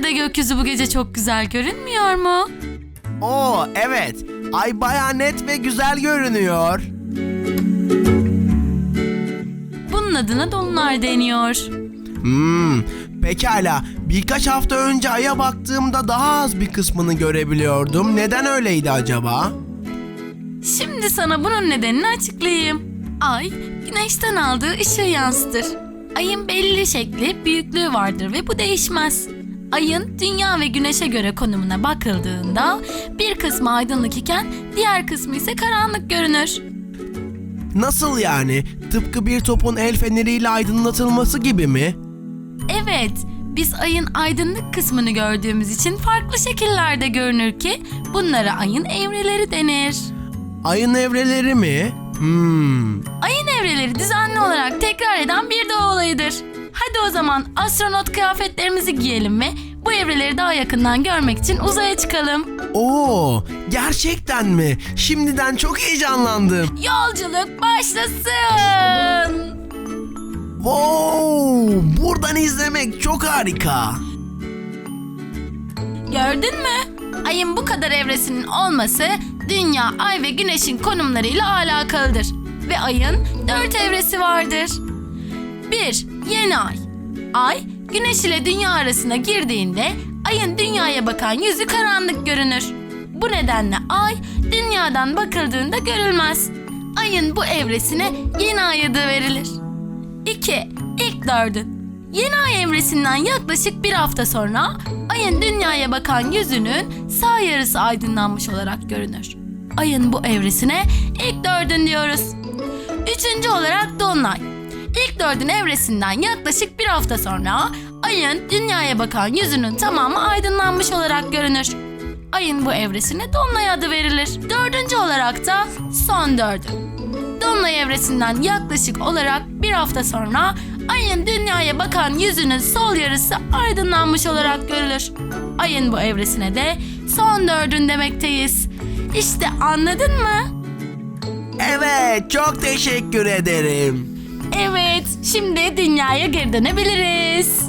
gökyüzü bu gece çok güzel görünmüyor mu? Oo evet. Ay baya net ve güzel görünüyor. Bunun adına dolunay deniyor. Hmm, pekala. Birkaç hafta önce Ay'a baktığımda daha az bir kısmını görebiliyordum. Neden öyleydi acaba? Şimdi sana bunun nedenini açıklayayım. Ay, güneşten aldığı ışığı yansıtır. Ayın belli şekli, büyüklüğü vardır ve bu değişmez. Ayın dünya ve güneşe göre konumuna bakıldığında bir kısmı aydınlık iken diğer kısmı ise karanlık görünür. Nasıl yani? Tıpkı bir topun el feneriyle aydınlatılması gibi mi? Evet, biz ayın aydınlık kısmını gördüğümüz için farklı şekillerde görünür ki bunlara ayın evreleri denir. Ayın evreleri mi? Hmm. Ayın evreleri düzenli olarak tekrar eden bir doğa olayıdır. Hadi o zaman astronot kıyafetlerimizi giyelim ve bu evreleri daha yakından görmek için uzaya çıkalım. Oo, gerçekten mi? Şimdiden çok heyecanlandım. Yolculuk başlasın. Wow, buradan izlemek çok harika. Gördün mü? Ayın bu kadar evresinin olması Dünya, Ay ve Güneş'in konumlarıyla alakalıdır. Ve ayın dört evresi vardır. 1. Yeni ay. Ay, Güneş ile Dünya arasına girdiğinde ayın Dünya'ya bakan yüzü karanlık görünür. Bu nedenle ay Dünya'dan bakıldığında görülmez. Ayın bu evresine yeni ay adı verilir. 2. İlk dördün. Yeni ay evresinden yaklaşık bir hafta sonra ayın dünyaya bakan yüzünün sağ yarısı aydınlanmış olarak görünür. Ayın bu evresine ilk dördün diyoruz. Üçüncü olarak dolunay. Dördün evresinden yaklaşık bir hafta sonra ayın dünyaya bakan yüzünün tamamı aydınlanmış olarak görünür. Ayın bu evresine dolunay adı verilir. Dördüncü olarak da son dördün. Dolunay evresinden yaklaşık olarak bir hafta sonra ayın dünyaya bakan yüzünün sol yarısı aydınlanmış olarak görülür. Ayın bu evresine de son dördün demekteyiz. İşte anladın mı? Evet, çok teşekkür ederim. Evet, şimdi dünyaya geri dönebiliriz.